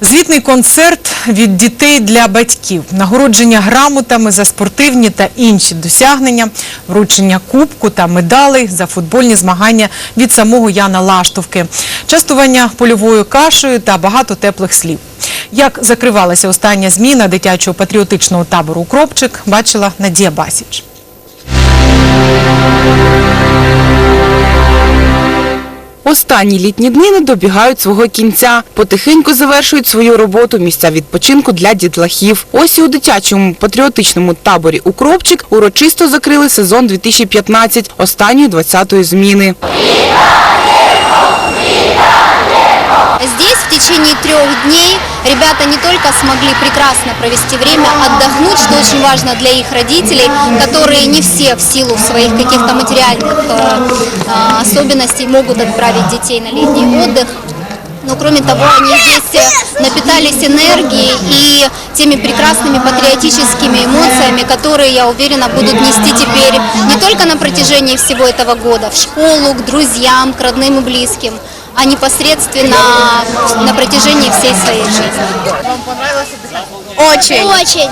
Звітний концерт від дітей для батьків, нагородження грамотами за спортивні та інші досягнення, вручення кубку та медалей за футбольні змагання від самого Яна Лаштовки, частування польовою кашею та багато теплих слів. Як закривалася остання зміна дитячого патріотичного табору «Укропчик», бачила Надія Басіч. Останні літні дни не добігають свого кінця. Потихеньку завершують свою роботу місця відпочинку для дітлахів. Ось і у дитячому патріотичному таборі «Укропчик» урочисто закрили сезон 2015 останньої 20-ї зміни. Здесь в течение трех дней ребята не только смогли прекрасно провести время, отдохнуть, что очень важно для их родителей, которые не все в силу своих каких-то материальных э, э, особенностей могут отправить детей на летний отдых. Но кроме того, они здесь э, напитались энергией и теми прекрасными патриотическими эмоциями, которые, я уверена, будут нести теперь не только на протяжении всего этого года в школу, к друзьям, к родным и близким, а непосредственно на протяжении всей своей жизни. Очень. Очень.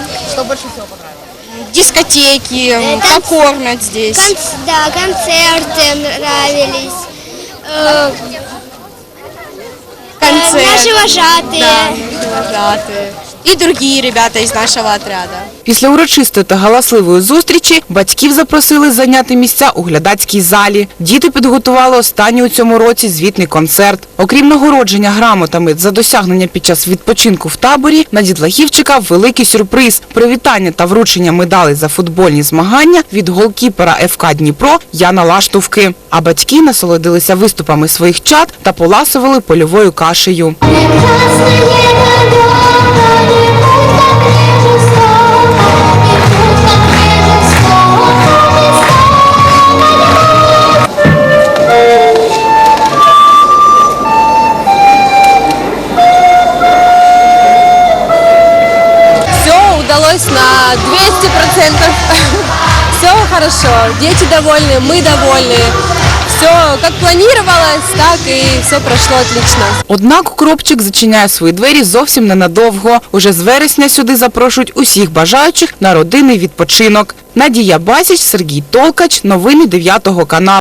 Дискотеки, танц- покормят здесь. да, концерты нравились. Концерт. Наши вожатые. Вожатые. И другие ребята из нашего отряда. Після урочистої та галасливої зустрічі батьків запросили зайняти місця у глядацькій залі. Діти підготували останній у цьому році звітний концерт. Окрім нагородження грамотами за досягнення під час відпочинку в таборі, на дітлахів чекав великий сюрприз – привітання та вручення медалей за футбольні змагання від голкіпера ФК Дніпро Яна Лаштовки. А батьки насолодилися виступами своїх чад та поласували польовою кашею. удалось на 200%. Все хорошо. Дети довольны, мы довольны. Все как планировалось, так и все прошло отлично. Однак Укропчик зачиняє свої двері зовсім ненадовго. Уже з вересня сюди запрошують усіх бажаючих на родинний відпочинок. Надія Басіч, Сергій Толкач. Новини 9 каналу.